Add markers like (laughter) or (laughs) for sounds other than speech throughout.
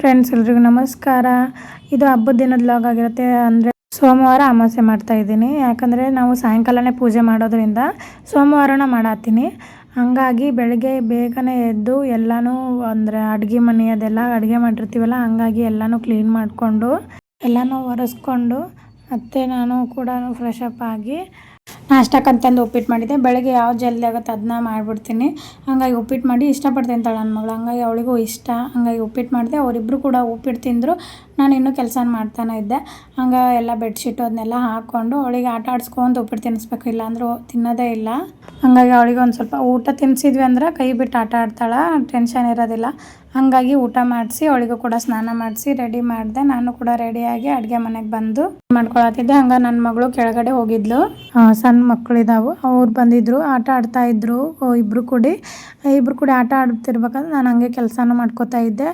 Friends ಎಲ್ರಿಗೂ ನಮಸ್ಕಾರ. ಇದು ಹಬ್ಬದ ದಿನದ ಲಾಗ್ ಆಗಿರುತ್ತೆ. ಅಂದರೆ ಸೋಮವಾರ ಅಮಾವಾಸ್ಯೆ ಮಾಡ್ತಾ ಇದ್ದೀನಿ. ಯಾಕಂದರೆ ನಾವು ಸಾಯಂಕಾಲನೇ ಪೂಜೆ ಮಾಡೋದ್ರಿಂದ ಸೋಮವಾರನ ಮಾಡತ್ತೀನಿ. ಹಂಗಾಗಿ ಬೆಳಗ್ಗೆ ಬೇಗನೆ ಎದ್ದು ಎಲ್ಲನೂ ಅಂದರೆ ಅಡುಗೆ ಮನೆ ಅದೆಲ್ಲ ಅಡುಗೆ ಮಾಡಿರ್ತೀವಲ್ಲ, ಹಂಗಾಗಿ ಎಲ್ಲನೂ ಕ್ಲೀನ್ ಮಾಡಿಕೊಂಡು, ಎಲ್ಲನೂ ಒರೆಸ್ಕೊಂಡು, ಮತ್ತು ನಾನು ಕೂಡ ಫ್ರೆಶ್ ಅಪ್ ಆಗಿ ನಾಷ್ಟಕ್ಕಂತಂದು ಉಪ್ಪಿಟ್ಟು ಮಾಡಿದ್ದೆ ಬೆಳಗ್ಗೆ ಯಾವ ಜಲ್ದಿ ಆಗುತ್ತೆ ಅದನ್ನ ಮಾಡಿಬಿಡ್ತೀನಿ. ಹಂಗಾಗಿ ಉಪ್ಪಿಟ್ಟು ಮಾಡಿ ಇಷ್ಟಪಡ್ತೀನಿ ತಿಂತಾಳೆ ನನ್ನ ಮಗಳು. ಹಂಗಾಗಿ ಅವಳಿಗೂ ಇಷ್ಟ. ಹಂಗಾಗಿ ಉಪ್ಪಿಟ್ಟು ಮಾಡಿದೆ. ಅವರಿಬ್ಬರು ಕೂಡ ಉಪ್ಪಿಟ್ಟು ತಿಂದರು. ನಾನು ಇನ್ನೂ ಕೆಲಸ ಮಾಡ್ತಾನೆ ಇದ್ದೆ. ಹಂಗೆ ಎಲ್ಲ ಬೆಡ್ಶೀಟು ಅದನ್ನೆಲ್ಲ ಹಾಕ್ಕೊಂಡು ಅವಳಿಗೆ ಆಟ ಆಡಿಸ್ಕೊಂಡು ಉಪ್ಪಿಟ್ಟು ತಿನ್ನಿಸ್ಬೇಕು ಇಲ್ಲ ಅಂದ್ರೆ ತಿನ್ನೋದೇ ಇಲ್ಲ. ಹಂಗಾಗಿ ಅವಳಿಗೆ ಒಂದು ಸ್ವಲ್ಪ ಊಟ ತಿನ್ನಿಸಿದ್ವಿ ಅಂದ್ರೆ ಕೈ ಬಿಟ್ಟು ಆಟ ಆಡ್ತಾಳೆ. ಟೆನ್ಷನ್ ಇರೋದಿಲ್ಲ. ಹಾಗಾಗಿ ಊಟ ಮಾಡಿಸಿ, ಅವಳಿಗೂ ಕೂಡ ಸ್ನಾನ ಮಾಡಿಸಿ, ರೆಡಿ ಮಾಡಿದೆ. ನಾನು ಕೂಡ ರೆಡಿಯಾಗಿ ಅಡುಗೆ ಮನೆಗೆ ಬಂದು ಮಾಡ್ಕೊಳತ್ತಿದ್ದೆ. ಹಂಗ ನನ್ನ ಮಗಳು ಕೆಳಗಡೆ ಹೋಗಿದ್ಲು. ಸಣ್ಣ ಮಕ್ಕಳಿದಾವು ಅವ್ರು ಬಂದಿದ್ರು, ಆಟ ಆಡ್ತಾ ಇದ್ರು ಇಬ್ರು ಕೂಡಿ. ಇಬ್ರು ಕೂಡಿ ಆಟ ಆಡ್ತಿರ್ಬೇಕಂದ್ರೆ ನಾನು ಹಂಗೆ ಕೆಲಸನೂ ಮಾಡ್ಕೋತಾ ಇದ್ದೆ.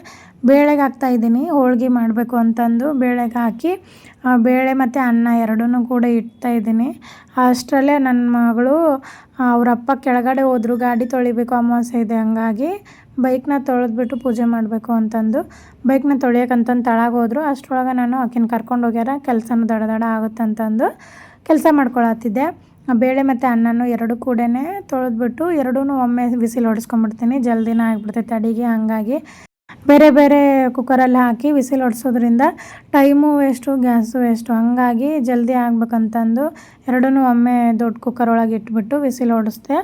ಬೇಳೆಗೆ ಹಾಕ್ತಾ ಇದ್ದೀನಿ, ಹೋಳ್ಗೆ ಮಾಡಬೇಕು ಅಂತಂದು ಬೇಳೆಗೆ ಹಾಕಿ ಬೇಳೆ ಮತ್ತು ಅನ್ನ ಎರಡೂ ಕೂಡ ಇಡ್ತಾ ಇದ್ದೀನಿ. ಅಷ್ಟರಲ್ಲೇ ನನ್ನ ಮಗಳು ಅವರಪ್ಪ ಕೆಳಗಡೆ ಹೋದ್ರು, ಗಾಡಿ ತೊಳಿಬೇಕು ಅಮಾವಾಸ್ಯೆ ಇದೆ ಹಂಗಾಗಿ. ಬೈಕ್ನ ತೊಳೆದ್ಬಿಟ್ಟು ಪೂಜೆ ಮಾಡಬೇಕು ಅಂತಂದು. ಬೈಕ್ನ ತೊಳೆಯೋಕ್ಕಂತಂದು ತಳಗೆ ಹೋದ್ರು. ಅಷ್ಟರೊಳಗೆ ನಾನು ಆಕಿನ ಕರ್ಕೊಂಡು ಹೋಗ್ಯಾರ. ಕೆಲಸನೂ ದಡ ದಡ ಆಗುತ್ತಂತಂದು ಕೆಲಸ ಮಾಡ್ಕೊಳತ್ತಿದ್ದೆ. ಬೇಳೆ ಮತ್ತು ಅನ್ನನೂ ಎರಡು ಕೂಡ ತೊಳೆದ್ಬಿಟ್ಟು ಎರಡೂ ಒಮ್ಮೆ ಬಿಸಿಲು ಹೊಡೆಸ್ಕೊಂಡ್ಬಿಡ್ತೀನಿ ಜಲ್ದಿನ ಆಗಿಬಿಡ್ತೈತೆ ಅಡುಗೆ ಹಾಗಾಗಿ. ಬೇರೆ ಬೇರೆ ಕುಕ್ಕರಲ್ಲಿ ಹಾಕಿ ವಿಸಿಲ್ ಹೊಡ್ಸೋದ್ರಿಂದ ಟೈಮು ವೇಸ್ಟು ಗ್ಯಾಸು ವೇಸ್ಟು ಹಂಗಾಗಿ ಜಲ್ದಿ ಆಗ್ಬೇಕಂತಂದು ಎರಡೂ ಒಮ್ಮೆ ದೊಡ್ಡ ಕುಕ್ಕರ್ ಒಳಗೆ ಇಟ್ಬಿಟ್ಟು ವಿಸಿಲ್ ಹೊಡಿಸ್ದೆ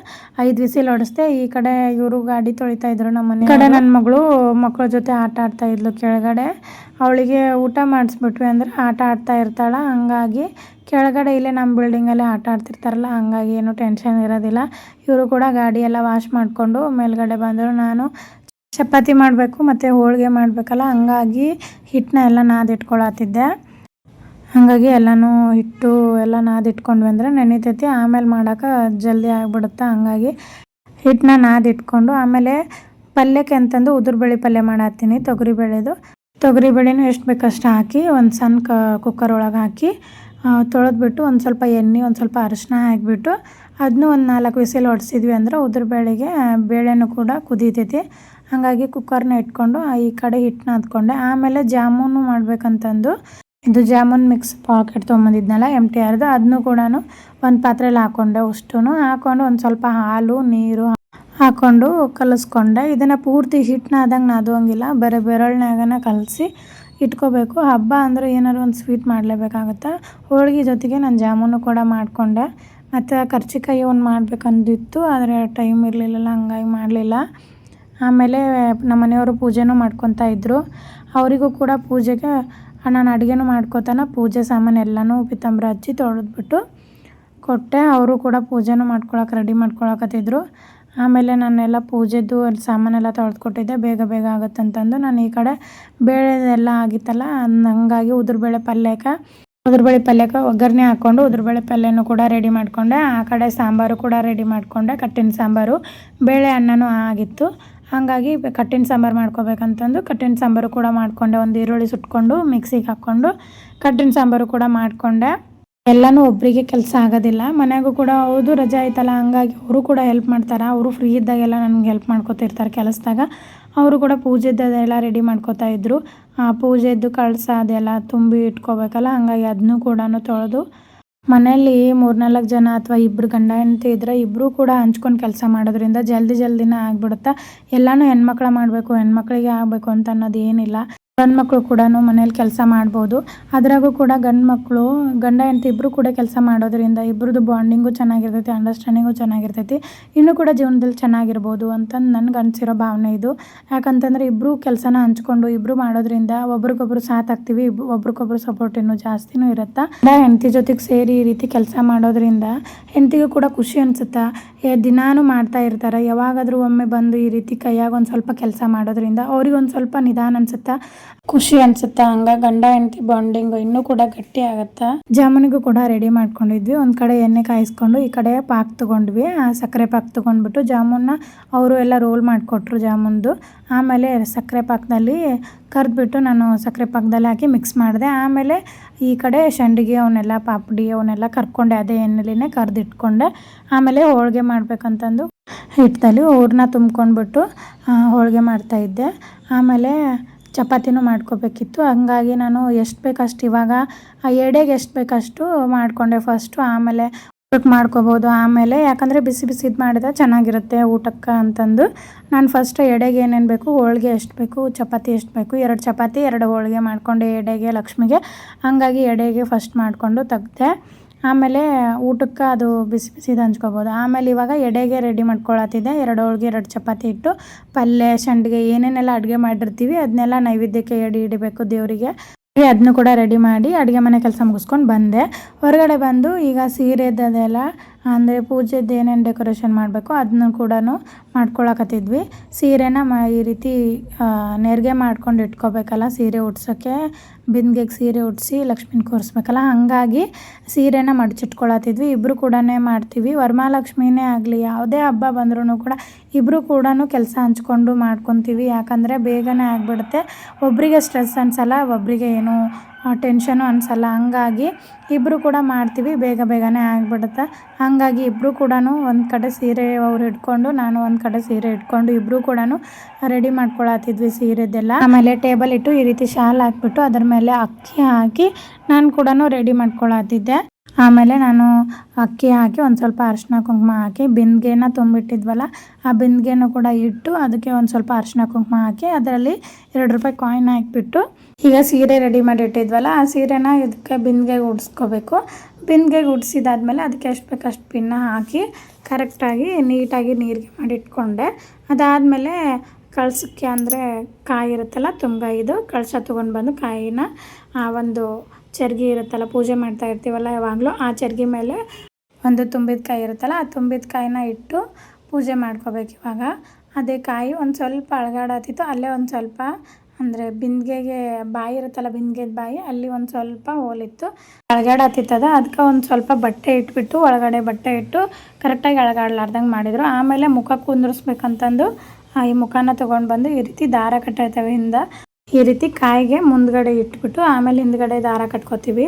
ಐದು ವಿಸಿಲ್ ಹೊಡಿಸ್ದೆ ಈ ಕಡೆ ಇವರು ಗಾಡಿ ತೊಳಿತಾ ಇದ್ರು ನಮ್ಮ ಮನೆ ಕಡೆ ನನ್ನ ಮಗಳು ಮಕ್ಕಳ ಜೊತೆ ಆಟ ಆಡ್ತಾ ಇದ್ಲು ಕೆಳಗಡೆ. ಅವಳಿಗೆ ಊಟ ಮಾಡಿಸ್ಬಿಟ್ವಿ ಅಂದ್ರೆ ಆಟ ಆಡ್ತಾ ಇರ್ತಾಳ. ಹಂಗಾಗಿ ಕೆಳಗಡೆ ಇಲ್ಲೇ ನಮ್ಮ ಬಿಲ್ಡಿಂಗಲ್ಲೇ ಆಟ ಆಡ್ತಿರ್ತಾರಲ್ಲ, ಹಂಗಾಗಿ ಏನು ಟೆನ್ಷನ್ ಇರೋದಿಲ್ಲ. ಇವರು ಕೂಡ ಗಾಡಿ ಎಲ್ಲ ವಾಶ್ ಮಾಡಿಕೊಂಡು ಮೇಲ್ಗಡೆ ಬಂದರು. ನಾನು ಚಪಾತಿ ಮಾಡಬೇಕು ಮತ್ತು ಹೋಳಿಗೆ ಮಾಡಬೇಕಲ್ಲ, ಹಂಗಾಗಿ ಹಿಟ್ಟನ್ನ ಎಲ್ಲ ನಾದಿಟ್ಕೊಳತ್ತಿದ್ದೆ. ಹಾಗಾಗಿ ಎಲ್ಲನೂ ಹಿಟ್ಟು ಎಲ್ಲ ನಾದಿಟ್ಕೊಂಡ್ವಿ ಅಂದರೆ ನೆನೀತೈತಿ. ಆಮೇಲೆ ಮಾಡೋಕೆ ಜಲ್ದಿ ಆಗಿಬಿಡುತ್ತೆ, ಹಂಗಾಗಿ ಹಿಟ್ಟನ್ನ ನಾದಿಟ್ಕೊಂಡು ಆಮೇಲೆ ಪಲ್ಯಕ್ಕೆ ಅಂತಂದು ಉದುರುಬೇಳೆ ಪಲ್ಯ ಮಾಡತ್ತೀನಿ ತೊಗರಿಬೇಳೆದು ತೊಗರಿಬೇಳೆನೂ ಎಷ್ಟು ಬೇಕಷ್ಟು ಹಾಕಿ ಒಂದು ಸಣ್ಣ ಕ ಕುಕ್ಕರ್ ಒಳಗೆ ಹಾಕಿ ತೊಳೆದ್ಬಿಟ್ಟು ಒಂದು ಸ್ವಲ್ಪ ಎಣ್ಣೆ, ಒಂದು ಸ್ವಲ್ಪ ಅರಿಶಿನ ಹಾಕಿಬಿಟ್ಟು ಅದನ್ನೂ ಒಂದು ನಾಲ್ಕು ವಿಸಿಲ್ ಹೊಡ್ಸಿದ್ವಿ ಅಂದ್ರೆ ಉದುರುಬೇಳೆಗೆ ಬೇಳೆನೂ ಕೂಡ ಕುದೀತೈತಿ. ಹಾಗಾಗಿ ಕುಕ್ಕರ್ನ ಇಟ್ಕೊಂಡು ಈ ಕಡೆ ಹಿಟ್ಟನ್ನ ಹತ್ಕೊಂಡೆ. ಆಮೇಲೆ ಜಾಮೂನು ಮಾಡಬೇಕಂತಂದು ಇದು ಜಾಮೂನ್ ಮಿಕ್ಸ್ ಪಾಕೆಟ್ ತೊಗೊಂಬಂದಿದ್ನಲ್ಲ ಎಂ ಟಿ ಆರ್ದು ಅದನ್ನು ಕೂಡ ಒಂದು ಪಾತ್ರೆಯಲ್ಲಿ ಹಾಕ್ಕೊಂಡೆ ಅಷ್ಟು ಹಾಕ್ಕೊಂಡು ಒಂದು ಸ್ವಲ್ಪ ಹಾಲು, ನೀರು ಹಾಕ್ಕೊಂಡು ಕಲಿಸ್ಕೊಂಡೆ. ಇದನ್ನು ಪೂರ್ತಿ ಹಿಟ್ಟನ್ನ ಆದಂಗೆ ನಾದುವಂಗಿಲ್ಲ, ಬರೀ ಬೆರಳ್ನಾಗನ ಕಲಸಿ ಇಟ್ಕೋಬೇಕು. ಹಬ್ಬ ಅಂದರೆ ಏನಾದ್ರು ಒಂದು ಸ್ವೀಟ್ ಮಾಡಲೇಬೇಕಾಗತ್ತೆ? ಹೋಳಿಗೆ ಜೊತೆಗೆ ನಾನು ಜಾಮೂನು ಕೂಡ ಮಾಡಿಕೊಂಡೆ. ಮತ್ತು ಕರ್ಚಿಕಾಯಿ ಒಂದು ಮಾಡಬೇಕಂದಿತ್ತು, ಆದರೆ ಟೈಮ್ ಇರಲಿಲ್ಲಲ್ಲ, ಹಂಗಾಗಿ ಮಾಡಲಿಲ್ಲ. ಆಮೇಲೆ ನಮ್ಮ ಮನೆಯವರು ಪೂಜೆನೂ ಮಾಡ್ಕೊತಾ ಇದ್ದರು ಅವರಿಗೂ ಕೂಡ ಪೂಜೆಗೆ ನಾನು ಅಡುಗೆನೂ ಮಾಡ್ಕೊತಾನೆ. ಪೂಜೆ ಸಾಮಾನು ಎಲ್ಲನೂ ಪಿತಾಂಬರ ಹಚ್ಚಿ ತೊಳೆದ್ಬಿಟ್ಟು ಕೊಟ್ಟೆ. ಅವರು ಕೂಡ ಪೂಜೆನೂ ಮಾಡ್ಕೊಳಕ್ಕೆ ರೆಡಿ ಮಾಡ್ಕೊಳಕತ್ತಿದ್ರು. ಆಮೇಲೆ ನಾನೆಲ್ಲ ಪೂಜೆದು ಸಾಮಾನೆಲ್ಲ ತೊಳೆದ್ಕೊಟ್ಟಿದ್ದೆ. ಬೇಗ ಬೇಗ ಆಗುತ್ತಂತಂದು ನಾನು ಈ ಕಡೆ ಬೇಳೆ ಎಲ್ಲ ಆಗಿತ್ತಲ್ಲ, ಹಂಗಾಗಿ ಉದುರುಬೇಳೆ ಪಲ್ಯಕ್ಕೆ ಉದ್ರಬೇಳೆ ಪಲ್ಯಕ್ಕೆ ಒಗ್ಗರಣೆ ಹಾಕ್ಕೊಂಡು ಉದುರುಬೇಳೆ ಪಲ್ಯನೂ ಕೂಡ ರೆಡಿ ಮಾಡಿಕೊಂಡೆ. ಆ ಕಡೆ ಸಾಂಬಾರು ಕೂಡ ರೆಡಿ ಮಾಡಿಕೊಂಡೆ. ಕಟ್ಟಿನ ಸಾಂಬಾರು, ಬೇಳೆ ಅನ್ನನೂ ಆಗಿತ್ತು. ಹಾಗಾಗಿ ಕಟ್ಟಿನ ಸಾಂಬಾರು ಮಾಡ್ಕೋಬೇಕಂತಂದು ಕಟ್ಟಿನ ಸಾಂಬಾರು ಕೂಡ ಮಾಡಿಕೊಂಡೆ. ಒಂದು ಈರುಳ್ಳಿ ಸುಟ್ಕೊಂಡು, ಮಿಕ್ಸಿಗೆ ಹಾಕ್ಕೊಂಡು ಕಟ್ಟಿನ ಸಾಂಬಾರು ಕೂಡ ಮಾಡಿಕೊಂಡೆ. ಎಲ್ಲನೂ ಒಬ್ಬರಿಗೆ ಕೆಲಸ ಆಗೋದಿಲ್ಲ. ಮನೆಗೂ ಕೂಡ ಹೌದು, ರಜೆ ಆಯ್ತಲ್ಲ, ಹಂಗಾಗಿ ಅವರು ಕೂಡ ಹೆಲ್ಪ್ ಮಾಡ್ತಾರೆ. ಅವರು ಫ್ರೀ ಇದ್ದಾಗೆಲ್ಲ ನನಗೆ ಹೆಲ್ಪ್ ಮಾಡ್ಕೋತಿರ್ತಾರೆ ಕೆಲಸದಾಗ. ಅವರು ಕೂಡ ಪೂಜೆದ್ದೆಲ್ಲ ರೆಡಿ ಮಾಡ್ಕೋತಾ ಇದ್ದರು ಆ ಪೂಜೆದ್ದು ಕಳಸ ಅದೆಲ್ಲ ತುಂಬಿ ಇಟ್ಕೋಬೇಕಲ್ಲ, ಹಂಗಾಗಿ ಅದನ್ನೂ ಕೂಡ ತೊಳೆದು ಮನೆಯಲ್ಲಿ ಮೂರ್ನಾಲ್ಕು ಜನ ಅಥವಾ ಇಬ್ಬರು ಗಂಡ ಹೆಂಡತಿ ಇದ್ದರೆ ಇಬ್ಬರು ಕೂಡ ಹಂಚ್ಕೊಂಡು ಕೆಲಸ ಮಾಡೋದ್ರಿಂದ ಜಲ್ದಿ ಜಲ್ದಿನೇ ಆಗ್ಬಿಡುತ್ತೆ? ಎಲ್ಲನೂ ಹೆಣ್ಮಕ್ಳ ಮಾಡಬೇಕು, ಹೆಣ್ಮಕ್ಳಿಗೆ ಆಗಬೇಕು ಅಂತ ಅನ್ನೋದು ಏನಿಲ್ಲ. ಗಂಡು ಮಕ್ಕಳು ಕೂಡ ಮನೇಲಿ ಕೆಲಸ ಮಾಡ್ಬೋದು. ಅದರಾಗೂ ಕೂಡ ಗಂಡು ಮಕ್ಕಳು ಗಂಡ ಹೆಂಡತಿ ಇಬ್ಬರು ಕೂಡ ಕೆಲಸ ಮಾಡೋದ್ರಿಂದ ಇಬ್ಬರದ್ದು ಬಾಂಡಿಂಗು ಚೆನ್ನಾಗಿರ್ತೈತಿ ಅಂಡರ್ಸ್ಟ್ಯಾಂಡಿಂಗು ಚೆನ್ನಾಗಿರ್ತೈತಿ. ಇನ್ನೂ ಕೂಡ ಜೀವನದಲ್ಲಿ ಚೆನ್ನಾಗಿರ್ಬೋದು ಅಂತಂದು ನನ್ಗೆ ಅನಿಸಿರೋ ಭಾವನೆ ಇದು. ಯಾಕಂತಂದರೆ ಇಬ್ಬರು ಕೆಲಸನ ಹಂಚ್ಕೊಂಡು ಇಬ್ಬರು ಮಾಡೋದ್ರಿಂದ ಒಬ್ರಿಗೊಬ್ರು ಸಾಥ್ ಆಗ್ತೀವಿ ಒಬ್ರಿಗೊಬ್ರು ಸಪೋರ್ಟ್ ಇನ್ನೂ ಜಾಸ್ತಿನೂ ಇರುತ್ತಾ. ಗಂಡ ಹೆಂಡತಿ ಜೊತೆಗೆ ಸೇರಿ ಈ ರೀತಿ ಕೆಲಸ ಮಾಡೋದ್ರಿಂದ ಹೆಂಡತಿಗೂ ಕೂಡ ಖುಷಿ ಅನ್ಸುತ್ತಾ? ದಿನಾನು ಮಾಡ್ತಾ ಇರ್ತಾರೆ. ಯಾವಾಗಾದರೂ ಒಮ್ಮೆ ಬಂದು ಈ ರೀತಿ ಕೈಯಾಗ ಒಂದು ಸ್ವಲ್ಪ ಕೆಲಸ ಮಾಡೋದ್ರಿಂದ ಅವ್ರಿಗೆ ಒಂದು ಸ್ವಲ್ಪ ನಿಧಾನ ಅನ್ಸುತ್ತಾ? ಖುಷಿ ಅನ್ಸುತ್ತೆ? ಹಂಗ ಗಂಡ ಹೆಂಡತಿ ಬಾಂಡಿಂಗ್ ಇನ್ನೂ ಕೂಡ ಗಟ್ಟಿ ಆಗತ್ತ? ಜಾಮೂನಿಗೂ ಕೂಡ ರೆಡಿ ಮಾಡ್ಕೊಂಡಿದ್ವಿ. ಒಂದ್ ಕಡೆ ಎಣ್ಣೆ ಕಾಯಿಸ್ಕೊಂಡು, ಈ ಕಡೆ ಪಾಕ್ ತಗೊಂಡ್ವಿ. ಆ ಸಕ್ಕರೆ ಪಾಕ್ ತಗೊಂಡ್ಬಿಟ್ಟು ಜಾಮೂನ್ನ ಅವರು ಎಲ್ಲ ರೋಲ್ ಮಾಡಿಕೊಟ್ರು ಜಾಮೂನ್ದು. ಆಮೇಲೆ ಸಕ್ಕರೆ ಪಾಕದಲ್ಲಿ ಕರೆದ್ಬಿಟ್ಟು ನಾನು ಸಕ್ಕರೆ ಪಾಕದಲ್ಲಿ ಹಾಕಿ ಮಿಕ್ಸ್ ಮಾಡಿದೆ. ಆಮೇಲೆ ಈ ಕಡೆ ಸಂಡಿಗೆ ಅವನ್ನೆಲ್ಲ, ಪಾಪಡಿ ಅವನ್ನೆಲ್ಲ ಕರ್ಕೊಂಡೆ, ಅದೇ ಎಣ್ಣೆಲಿನೇ ಕರ್ದಿಟ್ಕೊಂಡೆ. ಆಮೇಲೆ ಹೋಳಿಗೆ ಮಾಡಬೇಕಂತಂದು ಹಿಟ್ಟಲ್ಲಿ ಊರನ್ನ ತುಂಬ್ಕೊಂಡ್ಬಿಟ್ಟು ಹೋಳಿಗೆ ಮಾಡ್ತಾಯಿದ್ದೆ ಆಮೇಲೆ ಚಪಾತಿನೂ ಮಾಡ್ಕೋಬೇಕಿತ್ತು. ಹಂಗಾಗಿ ನಾನು ಎಷ್ಟು ಬೇಕಷ್ಟು ಇವಾಗ ಆ ಎಡೆಗೆ ಎಷ್ಟು ಬೇಕಷ್ಟು ಮಾಡಿಕೊಂಡೆ ಫಸ್ಟು ಆಮೇಲೆ ಊಟಕ್ಕೆ ಮಾಡ್ಕೋಬೋದು. ಆಮೇಲೆ ಯಾಕಂದರೆ ಬಿಸಿ ಬಿಸಿದು ಮಾಡಿದ್ರೆ ಚೆನ್ನಾಗಿರುತ್ತೆ ಊಟಕ್ಕೆ ಅಂತಂದು. ನಾನು ಫಸ್ಟ್ ಎಡೆಗೆ ಏನೇನು ಬೇಕು, ಹೋಳಿಗೆ ಎಷ್ಟು ಬೇಕು, ಚಪಾತಿ ಎಷ್ಟು ಬೇಕು, ಎರಡು ಚಪಾತಿ, ಎರಡು ಹೋಳಿಗೆ ಮಾಡಿಕೊಂಡೆ ಎಡೆಗೆ, ಲಕ್ಷ್ಮಿಗೆ. ಹಾಗಾಗಿ ಎಡೆಗೆ ಫಸ್ಟ್ ಮಾಡಿಕೊಂಡು ತೆಗ್ದೆ. ಆಮೇಲೆ ಊಟಕ್ಕೆ ಅದು ಬಿಸಿ ಬಿಸಿದು ಹಂಚ್ಕೋಬೋದು. ಆಮೇಲೆ ಇವಾಗ ಎಡೆಗೆ ರೆಡಿ ಮಾಡ್ಕೊಳತ್ತಿದ್ದೆ. ಎರಡು ಹೋಳಿಗೆ, ಎರಡು ಚಪಾತಿ ಇಟ್ಟು ಪಲ್ಯ ಸಂಡಿಗೆ ಏನೇನೆಲ್ಲ ಅಡುಗೆ ಮಾಡಿರ್ತೀವಿ ಅದನ್ನೆಲ್ಲ ನೈವೇದ್ಯಕ್ಕೆ ಎಡೆ ಇಡಬೇಕು ದೇವರಿಗೆ. ಅದನ್ನು ಕೂಡ ರೆಡಿ ಮಾಡಿ ಅಡುಗೆ ಮನೆ ಕೆಲಸ ಮುಗಿಸ್ಕೊಂಡು ಬಂದೆ. ಹೊರಗಡೆ ಬಂದು ಈಗ ಸೀರೆದೆಲ್ಲ ಅಂದರೆ ಪೂಜೆದು ಏನೇನು ಡೆಕೋರೇಷನ್ ಮಾಡಬೇಕು ಅದನ್ನು ಕೂಡ ಮಾಡ್ಕೊಳಕತ್ತಿದ್ವಿ. ಸೀರೆನ ಮ, ಈ ರೀತಿ ನೆರಿಗೆ ಮಾಡ್ಕೊಂಡು ಇಟ್ಕೋಬೇಕಲ್ಲ ಸೀರೆ ಉಡ್ಸೋಕ್ಕೆ ಬಿಂದಿಗೆಗೆ ಸೀರೆ ಉಡಿಸಿ ಲಕ್ಷ್ಮೀನ ಕೂರಿಸ್ಬೇಕಲ್ಲ, ಹಾಗಾಗಿ ಸೀರೆನ ಮಡಚಿಟ್ಕೊಳತ್ತಿದ್ವಿ. ಇಬ್ಬರು ಕೂಡ ಮಾಡ್ತೀವಿ. ವರಮಹಾಲಕ್ಷ್ಮಿನೇ ಆಗಲಿ, ಯಾವುದೇ ಹಬ್ಬ ಬಂದ್ರೂ ಕೂಡ ಇಬ್ಬರು ಕೂಡ ಕೆಲಸ ಹಂಚ್ಕೊಂಡು ಮಾಡ್ಕೊತೀವಿ. ಯಾಕಂದರೆ ಬೇಗನೆ ಆಗಿಬಿಡುತ್ತೆ. ಒಬ್ಬರಿಗೆ ಸ್ಟ್ರೆಸ್ ಅನ್ಸಲ್ಲ ಒಬ್ಬರಿಗೆ ಏನು ಟೆನ್ಷನು ಅನಿಸಲ್ಲ. ಹಂಗಾಗಿ ಇಬ್ಬರು ಕೂಡ ಮಾಡ್ತೀವಿ. ಬೇಗ ಬೇಗನೆ ಆಗಿಬಿಡುತ್ತೆ. ಹಾಗಾಗಿ ಇಬ್ಬರು ಕೂಡ ಒಂದು ಕಡೆ ಸೀರೆ ಅವ್ರು ಇಟ್ಕೊಂಡು, ನಾನು ಒಂದು ಕಡೆ ಸೀರೆ ಇಟ್ಕೊಂಡು ಇಬ್ಬರು ಕೂಡ ರೆಡಿ ಮಾಡ್ಕೊಳತ್ತಿದ್ವಿ ಸೀರೆದೆಲ್ಲ. ಆಮೇಲೆ ಟೇಬಲ್ ಇಟ್ಟು ಈ ರೀತಿ ಶಾಲ್ ಹಾಕ್ಬಿಟ್ಟು ಅದ್ರ ಮೇಲೆ ಅಕ್ಕಿ ಹಾಕಿ ನಾನು ಕೂಡ ರೆಡಿ ಮಾಡ್ಕೊಳತ್ತಿದ್ದೆ ಆಮೇಲೆ ನಾನು ಅಕ್ಕಿ ಹಾಕಿ ಒಂದು ಸ್ವಲ್ಪ ಅರಿಶಿನ ಕುಂಕುಮ ಹಾಕಿ ಬಿಂದಿಗೆನ ತುಂಬಿಟ್ಟಿದ್ವಲ್ಲ, ಆ ಬಿಂದಿಗೆನೂ ಕೂಡ ಇಟ್ಟು ಅದಕ್ಕೆ ಒಂದು ಸ್ವಲ್ಪ ಅರಿಶಿನ ಕುಂಕುಮ ಹಾಕಿ ಅದರಲ್ಲಿ ಎರಡು ರೂಪಾಯಿ ಕಾಯಿನ್ ಹಾಕಿಬಿಟ್ಟು ಈಗ ಸೀರೆ ರೆಡಿ ಮಾಡಿಟ್ಟಿದ್ವಲ್ಲ, ಆ ಸೀರೆನ ಇದಕ್ಕೆ ಬಿಂದಿಗೆಗೆ ಉಡ್ಸ್ಕೋಬೇಕು. ಬಿಂದಿಗೆಗೆ ಉಡ್ಸಿದಾದ್ಮೇಲೆ ಅದಕ್ಕೆ ಎಷ್ಟು ಬೇಕಷ್ಟು ಪಿನ್ನ ಹಾಕಿ ಕರೆಕ್ಟಾಗಿ ನೀಟಾಗಿ ನೀರಿಗೆ ಮಾಡಿಟ್ಕೊಂಡೆ. ಅದಾದಮೇಲೆ ಕಳ್ಸಕ್ಕೆ ಅಂದರೆ ಕಾಯಿ ಇರುತ್ತಲ್ಲ ತುಂಬ ಇದು ಕಳಸ ತೊಗೊಂಡು ಬಂದು ಕಾಯಿನ ಆ ಒಂದು ಚರ್ಗಿ ಇರುತ್ತಲ್ಲ, ಪೂಜೆ ಮಾಡ್ತಾ ಇರ್ತೀವಲ್ಲ ಯಾವಾಗಲೂ, ಆ ಚರ್ಗಿ ಮೇಲೆ ಒಂದು ತುಂಬಿದ ಕಾಯಿ ಇರುತ್ತಲ್ಲ, ಆ ತುಂಬಿದ ಕಾಯಿನ ಇಟ್ಟು ಪೂಜೆ ಮಾಡ್ಕೋಬೇಕು ಇವಾಗ. ಅದೇ ಕಾಯಿ ಒಂದು ಸ್ವಲ್ಪ ಅಳಗಾಡತ್ತಿತ್ತು ಅಲ್ಲೇ ಒಂದು ಸ್ವಲ್ಪ ಅಂದರೆ ಬಿಂದಿಗೆಗೆ ಬಾಯಿ ಇರುತ್ತಲ್ಲ, ಬಿಂದಿಗೆದ ಬಾಯಿ, ಅಲ್ಲಿ ಒಂದು ಸ್ವಲ್ಪ ಹೋಲಿತ್ತು. ಅಳಗಾಡತ್ತಿತ್ತದ ಅದಕ್ಕೆ ಒಂದು ಸ್ವಲ್ಪ ಬಟ್ಟೆ ಇಟ್ಬಿಟ್ಟು, ಒಳಗಡೆ ಬಟ್ಟೆ ಇಟ್ಟು ಕರೆಕ್ಟಾಗಿ ಅಳಗಾಡ್ಲಾರ್ದಂಗೆ ಮಾಡಿದರು. ಆಮೇಲೆ ಮುಖ ಕುಂದ್ರಿಸ್ಬೇಕಂತಂದು ಈ ಮುಖನ ತೊಗೊಂಡು ಬಂದು ಈ ರೀತಿ ದಾರ ಕಟ್ಟಾಯ್ತವೆ ಹಿಂದ. ಈ ರೀತಿ ಕಾಯಿಗೆ ಮುಂದ್ಗಡೆ ಇಟ್ಬಿಟ್ಟು ಆಮೇಲೆ ಹಿಂದ್ಗಡೆ ದಾರ ಕಟ್ಕೋತೀವಿ.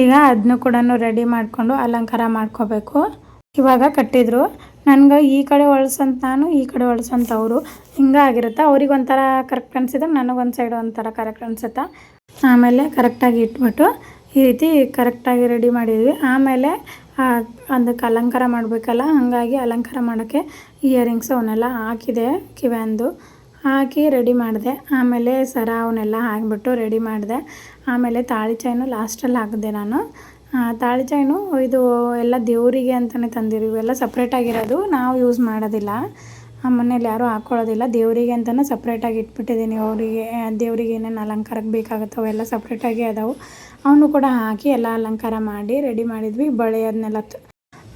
ಈಗ ಅದನ್ನು ಕೂಡ ರೆಡಿ ಮಾಡಿಕೊಂಡು ಅಲಂಕಾರ ಮಾಡ್ಕೋಬೇಕು. ಇವಾಗ ಕಟ್ಟಿದ್ರು. ನನ್ಗೆ ಈ ಕಡೆ ಹೊಳ್ಸಂತ ನಾನು, ಈ ಕಡೆ ಹೊಳ್ಸಂತ ಅವರು. ಹಿಂಗಾಗಿರುತ್ತೆ ಅವ್ರಿಗೆ ಒಂಥರ ಕರೆಕ್ಟ್ ಅನ್ಸಿದ್ರೆ ನನಗೊಂದು ಸೈಡ್ ಒಂಥರ ಕರೆಕ್ಟ್ ಅನ್ಸುತ್ತೆ. ಆಮೇಲೆ ಕರೆಕ್ಟಾಗಿ ಇಟ್ಬಿಟ್ಟು ಈ ರೀತಿ ಕರೆಕ್ಟಾಗಿ ರೆಡಿ ಮಾಡಿದ್ವಿ. ಆಮೇಲೆ ಅದಕ್ಕೆ ಅಲಂಕಾರ ಮಾಡಬೇಕಲ್ಲ, ಹಾಗಾಗಿ ಅಲಂಕಾರ ಮಾಡೋಕ್ಕೆ ಇಯರಿಂಗ್ಸ್ ಅವನ್ನೆಲ್ಲ ಹಾಕಿದೆ ಕಿವ್ಯಾಂದು. ಹಾಕಿ ರೆಡಿ ಮಾಡಿದೆ. ಆಮೇಲೆ ಸರ ಅವನ್ನೆಲ್ಲ ಹಾಕಿಬಿಟ್ಟು ರೆಡಿ ಮಾಡಿದೆ. ಆಮೇಲೆ ತಾಳಿ ಚೈನು ಲಾಸ್ಟಲ್ಲಿ ಹಾಕಿದೆ ನಾನು. ತಾಳಿ ಚೈನು ಇದು ಎಲ್ಲ ದೇವರಿಗೆ ಅಂತಲೇ ತಂದಿರು. ಇವೆಲ್ಲ ಸಪ್ರೇಟಾಗಿರೋದು ನಾವು ಯೂಸ್ ಮಾಡೋದಿಲ್ಲ. ಮನೇಲಿ ಯಾರೂ ಹಾಕ್ಕೊಳ್ಳೋದಿಲ್ಲ ದೇವರಿಗೆ ಅಂತಲೇ ಸಪ್ರೇಟಾಗಿ ಇಟ್ಬಿಟ್ಟಿದ್ದೀನಿ. ಅವರಿಗೆ, ದೇವರಿಗೆ ಏನೇನು ಅಲಂಕಾರಕ್ಕೆ ಬೇಕಾಗುತ್ತೆ ಅವೆಲ್ಲ ಸಪ್ರೇಟಾಗಿ ಅದಾವೆ. ಅವನು ಕೂಡ ಹಾಕಿ ಎಲ್ಲ ಅಲಂಕಾರ ಮಾಡಿ ರೆಡಿ ಮಾಡಿದ್ವಿ. ಬಳೆ ಅದನ್ನೆಲ್ಲ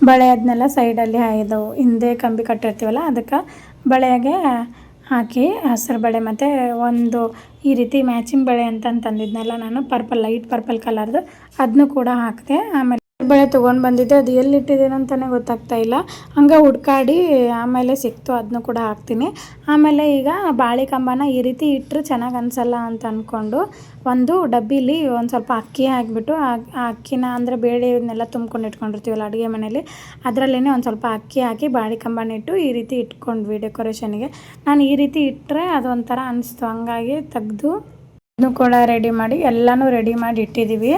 ಬಳೆ ಅದನ್ನೆಲ್ಲ ಸೈಡಲ್ಲಿ ಹಾಯ್ದವು. ಹಿಂದೆ ಕಂಬಿ ಕಟ್ಟಿರ್ತೀವಲ್ಲ, ಅದಕ್ಕೆ ಬಳೆಗೆ ಹಾಕಿ ಹಸಿರು ಬಳೆ ಮತ್ತು ಒಂದು ಈ ರೀತಿ ಮ್ಯಾಚಿಂಗ್ ಬಳೆ ಅಂತ ತಂದಿದ್ನಲ್ಲ ನಾನು ಪರ್ಪಲ್ ಲೈಟ್ ಪರ್ಪಲ್ ಕಲರ್ದು ಅದನ್ನು ಕೂಡ ಹಾಕಿದೆ ಆಮೇಲೆ ಬಳೆ ತೊಗೊಂಡು ಬಂದಿದ್ದೆ. ಅದು ಎಲ್ಲಿ ಅಂತಲೇ ಗೊತ್ತಾಗ್ತಾ ಇಲ್ಲ. ಹಂಗೆ ಹುಡ್ಕಾಡಿ ಆಮೇಲೆ ಸಿಕ್ತು. ಅದನ್ನು ಕೂಡ ಹಾಕ್ತೀನಿ. ಆಮೇಲೆ ಈಗ ಬಾಳೆ ಕಂಬನ ಈ ರೀತಿ ಇಟ್ಟರೆ ಚೆನ್ನಾಗಿ ಅನಿಸಲ್ಲ ಅಂತ ಅಂದ್ಕೊಂಡು ಒಂದು ಡಬ್ಬಿಲಿ ಒಂದು ಸ್ವಲ್ಪ ಅಕ್ಕಿ ಹಾಕಿಬಿಟ್ಟು, ಆ ಅಕ್ಕಿನ ಅಂದರೆ ಬೇಳೆ ಇವನ್ನೆಲ್ಲ ತುಂಬ್ಕೊಂಡು ಇಟ್ಕೊಂಡಿರ್ತೀವಲ್ಲ ಅಡುಗೆ ಮನೇಲಿ ಅದರಲ್ಲೇ ಒಂದು ಸ್ವಲ್ಪ ಅಕ್ಕಿ ಹಾಕಿ ಬಾಳೆ ಕಂಬನ ಇಟ್ಟು ಈ ರೀತಿ ಇಟ್ಕೊಂಡ್ವಿ ಡೆಕೋರೇಷನ್ಗೆ. ನಾನು ಈ ರೀತಿ ಇಟ್ಟರೆ ಅದೊಂಥರ ಅನಿಸ್ತು. ಹಂಗಾಗಿ ತೆಗ್ದು ಇದನ್ನು ಕೂಡ ರೆಡಿ ಮಾಡಿ ಎಲ್ಲನೂ ರೆಡಿ ಮಾಡಿ ಇಟ್ಟಿದ್ದೀವಿ.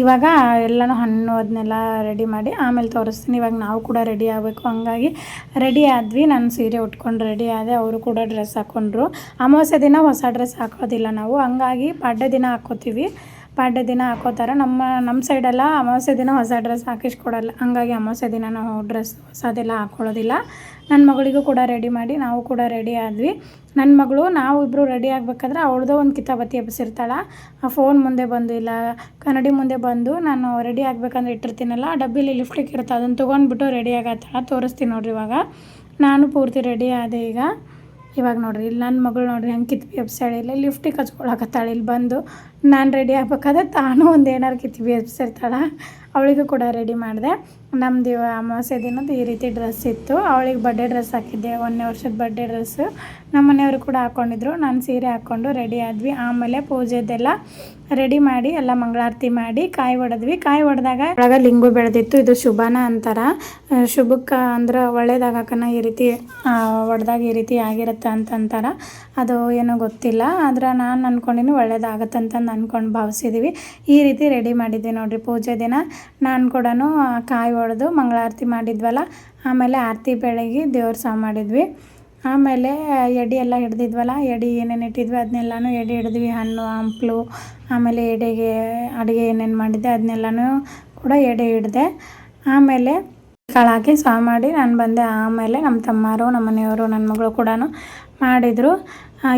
ಇವಾಗ ಎಲ್ಲನೂ ಹಣ್ಣು ಅದನ್ನೆಲ್ಲ ರೆಡಿ ಮಾಡಿ ಆಮೇಲೆ ತೋರಿಸ್ತೀನಿ. ಇವಾಗ ನಾವು ಕೂಡ ರೆಡಿ ಆಗಬೇಕು. ಹಂಗಾಗಿ ರೆಡಿ ಆದ್ವಿ. ನಾನು ಸೀರೆ ಉಟ್ಕೊಂಡು ರೆಡಿ ಆದೆ. ಅವರು ಕೂಡ ಡ್ರೆಸ್ ಹಾಕ್ಕೊಂಡ್ರು ಅಮಾವಾಸ್ಯೆ ದಿನ ಹೊಸ ಡ್ರೆಸ್ ಹಾಕೋದಿಲ್ಲ ನಾವು. ಹಂಗಾಗಿ ಪಾಡ್ಯ ದಿನ ಹಾಕ್ಕೋತೀವಿ ಪಾಡ್ಯ ದಿನ ಹಾಕೋತಾರೆ. ನಮ್ಮ ನಮ್ಮ ಸೈಡೆಲ್ಲ ಅಮಾವಾಸ್ಯೆ ದಿನ ಹೊಸ ಡ್ರೆಸ್ ಹಾಕಿಸ್ಕೊಡಲ್ಲ ಹಂಗಾಗಿ ಅಮಾವಾಸ್ಯೆ ದಿನ ನಾವು ಡ್ರೆಸ್ ಹೊಸದೆಲ್ಲ ಹಾಕ್ಕೊಳ್ಳೋದಿಲ್ಲ ನನ್ನ ಮಗಳಿಗೂ ಕೂಡ ರೆಡಿ ಮಾಡಿ ನಾವು ಕೂಡ ರೆಡಿ ಆದ್ವಿ. ನನ್ನ ಮಗಳು, ನಾವು ಇಬ್ಬರು ರೆಡಿ ಆಗಬೇಕಾದ್ರೆ ಅವಳದೋ ಒಂದು ಕಿತಾಬತ್ತಿ ಎಬ್ಬಿಸಿರ್ತಾಳೆ ಆ ಫೋನ್ ಮುಂದೆ ಬಂದು ಇಲ್ಲ, ಕನ್ನಡಿ ಮುಂದೆ ಬಂದು ನಾನು ರೆಡಿ ಆಗಬೇಕಂದ್ರೆ ಇಟ್ಟಿರ್ತೀನಲ್ಲ, ಆ ಡಬ್ಬಿಲಿ ಲಿಫ್ಟಿಗೆ ಇರುತ್ತೆ, ಅದನ್ನು ತೊಗೊಂಡ್ಬಿಟ್ಟು ರೆಡಿ ಆಗತ್ತಾಳ ತೋರಿಸ್ತೀನಿ ನೋಡ್ರಿ ಇವಾಗ. ನಾನು ಪೂರ್ತಿ ರೆಡಿ ಆದೆ ಈಗ. ಇವಾಗ ನೋಡ್ರಿ, ಇಲ್ಲಿ ನನ್ನ ಮಗಳು ನೋಡ್ರಿ, ಹಂಗೆ ಕಿತ್ಬಿ ಎಬ್ಸಾಳೆ ಇಲ್ಲ ಲಿಫ್ಟಿಗೆ ಹಚ್ಕೊಳಕತ್ತಾಳೆ ಇಲ್ಲಿ ಬಂದು ನಾನು ರೆಡಿ ಆಗ್ಬೇಕಾದ್ರೆ ತಾನು ಒಂದು ಏನಾರು ಕಿತ್ಬಿ ಎಬ್ಸಿರ್ತಾಳೆ ಅವಳಿಗೂ ಕೂಡ ರೆಡಿ ಮಾಡಿದೆ. ನಮ್ಮದು ಅಮಾವಾಸ್ಯ ದಿನದ ಈ ರೀತಿ ಡ್ರೆಸ್ ಇತ್ತು. ಅವಳಿಗೆ ಬರ್ಡೇ ಡ್ರೆಸ್ ಹಾಕಿದ್ದೆ, ಒಂದನೇ ವರ್ಷದ ಬರ್ಡೇ ಡ್ರೆಸ್ಸು ನಮ್ಮ ಮನೆಯವರು ಕೂಡ ಹಾಕ್ಕೊಂಡಿದ್ರು ನಾನು ಸೀರೆ ಹಾಕ್ಕೊಂಡು ರೆಡಿ ಆದ್ವಿ. ಆಮೇಲೆ ಪೂಜೆದೆಲ್ಲ ರೆಡಿ ಮಾಡಿ, ಎಲ್ಲ ಮಂಗಳಾರತಿ ಮಾಡಿ ಕಾಯಿ ಹೊಡೆದ್ವಿ ಕಾಯಿ ಹೊಡೆದಾಗ ಒಳಗ ಲಿಂಗು ಬೆಳೆದಿತ್ತು. ಇದು ಶುಭನ ಅಂತಾರ. ಶುಭಕ್ಕೆ ಅಂದ್ರೆ ಒಳ್ಳೇದಾಗಕ್ಕನ ಈ ರೀತಿ ಹೊಡೆದಾಗ ಈ ರೀತಿ ಆಗಿರುತ್ತೆ ಅಂತ ಅಂತಾರ. ಅದು ಏನೋ ಗೊತ್ತಿಲ್ಲ. ಆದ್ರೆ ನಾನು ಅನ್ಕೊಂಡಿನಿ ಒಳ್ಳೇದಾಗತ್ತಂತಂದು ಅನ್ಕೊಂಡು ಭಾವಿಸಿದ್ದೀವಿ ಈ ರೀತಿ ರೆಡಿ ಮಾಡಿದ್ವಿ ನೋಡಿರಿ ಪೂಜೆ ದಿನ. ನಾನು ಕೂಡ ಕಾಯಿ ಹೊಡೆದು ಮಂಗಳಾರತಿ ಮಾಡಿದ್ವಲ್ಲ, ಆಮೇಲೆ ಆರತಿ ಬೆಳಗ್ಗೆ ದೇವ್ರ ಸಹ ಮಾಡಿದ್ವಿ. ಆಮೇಲೆ ಎಡೆ ಎಲ್ಲ ಹಿಡ್ದಿದ್ವಲ್ಲ, ಎಡೆ ಏನೇನು ಇಟ್ಟಿದ್ವಿ ಅದನ್ನೆಲ್ಲನೂ ಎಡೆ ಹಿಡಿದ್ವಿ, ಹಣ್ಣು, ಹಂಪ್ಲು, ಆಮೇಲೆ ಎಡೆಗೆ, ಅಡುಗೆ ಏನೇನು ಮಾಡಿದ್ದೆ ಅದನ್ನೆಲ್ಲನೂ ಕೂಡ ಎಡೆ ಹಿಡಿದೆ. ಆಮೇಲೆ ಕಾಳು ಹಾಕಿ ಸಹ ಮಾಡಿ ನಾನು ಬಂದೆ, ಆಮೇಲೆ ನಮ್ಮ ತಮ್ಮರು ನಮ್ಮ ಮನೆಯವರು ನನ್ನ ಮಗಳು ಕೂಡ ಮಾಡಿದರು.